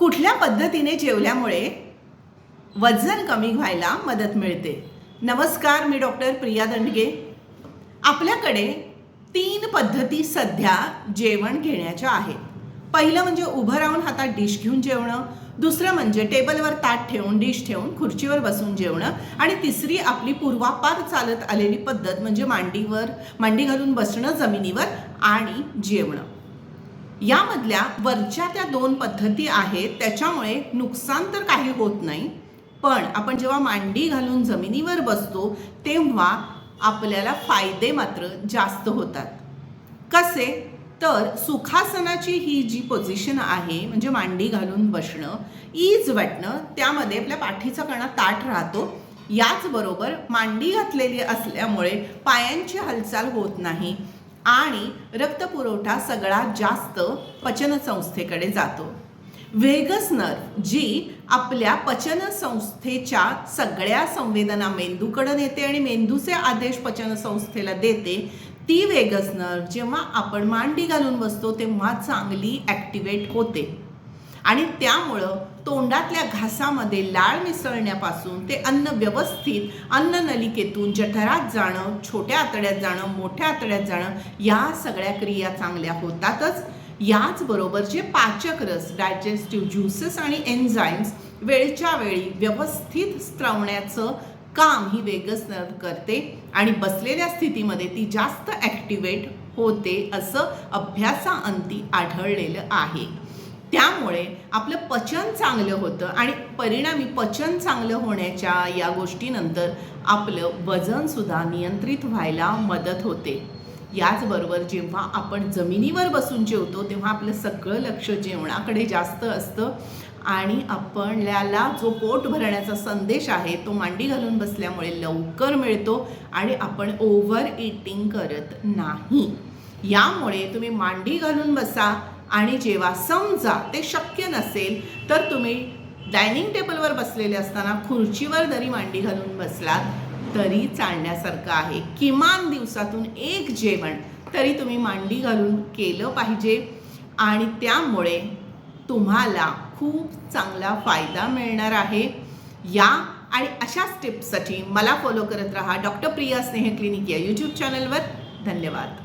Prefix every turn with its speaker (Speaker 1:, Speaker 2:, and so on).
Speaker 1: कुठल्या पद्धतीने जेवल्यामुळे वजन कमी व्हायला मदत मिळते? नमस्कार मी डॉक्टर प्रिया दंडगे. आपल्याकडे तीन पद्धती सध्या जेवण घेण्याच्या आहेत. पहिलं म्हणजे उभं राहून हातात डिश घेऊन जेवणं. दुसरं म्हणजे टेबलवर ताट ठेवून डिश ठेवून खुर्चीवर बसून जेवणं. आणि तिसरी आपली पूर्वापार चालत आलेली पद्धत म्हणजे मांडीवर मांडी घालून बसणं जमिनीवर आणि जेवणं. यामधल्या वरच्या त्या दोन पद्धती आहेत त्याच्यामुळे नुकसान तर काही होत नाही. पण आपण जेव्हा मांडी घालून जमिनीवर बसतो तेव्हा आपल्याला फायदे मात्र जास्त होतात. कसे? तर सुखासनाची ही जी पोझिशन आहे म्हणजे मांडी घालून बसणं ईज वाटणं त्यामध्ये आपल्या पाठीचा कणा ताट राहतो. याचबरोबर मांडी घातलेली असल्यामुळे पायांची हालचाल होत नाही. आणि रक्तपुरवठा सगळ्यात जास्त पचनसंस्थेकडे जातो. व्हेगस नर्व जी आपल्या पचनसंस्थेच्या सगळ्या संवेदना मेंदूकडे नेते आणि मेंदूचे आदेश पचनसंस्थेला देते ती वेगस नर्व जेव्हा आपण मांडी घालून बसतो तेव्हा चांगली ॲक्टिवेट होते. आणि त्यामुळं तोंडातल्या घासामध्ये लाळ मिसळण्यापासून ते अन्न व्यवस्थित अन्न नलिकेतून जठरात जाणं छोट्या आतड्यात जाणं मोठ्या आतड्यात जाणं या सगळ्या क्रिया चांगल्या होतातच. याचबरोबर जे पाचक रस डायजेस्टिव्ह ज्युसेस आणि एन्झाईम्स वेळच्या वेळी व्यवस्थित स्त्रवण्याचं काम ही वेगस नर्व करते आणि बसलेल्या स्थितीमध्ये ती जास्त ॲक्टिवेट होते असं अभ्यासाअंती आढळलेलं आहे. त्यामुळे आपलं पचन चांगलं होतं आणि परिणामी पचन चांगलं होण्याच्या या गोष्टीनंतर आपलं वजनसुद्धा नियंत्रित व्हायला मदत होते. याचबरोबर जेव्हा आपण जमिनीवर बसून जेवतो तेव्हा आपलं सगळं लक्ष जेवणाकडे जास्त असतं आणि आपल्याला जो पोट भरण्याचा संदेश आहे तो मांडी घालून बसल्यामुळे लवकर मिळतो आणि आपण ओव्हर इटिंग करत नाही. यामुळे तुम्ही मांडी घालून बसा आणि जेव्हा समजा ते शक्य नसेल तर तुम्ही डायनिंग टेबलवर बसलेले असताना खुर्चीवर जरी मांडी घालून बसलात तरी चालण्यासारखं आहे. किमान दिवसातून एक जेवण तरी तुम्ही मांडी घालून केलं पाहिजे आणि त्यामुळे तुम्हाला खूप चांगला फायदा मिळणार आहे. या आणि अशाच टिप्ससाठी मला फॉलो करत राहा डॉक्टर प्रिया स्नेह क्लिनिक या यूट्यूब चॅनलवर धन्यवाद.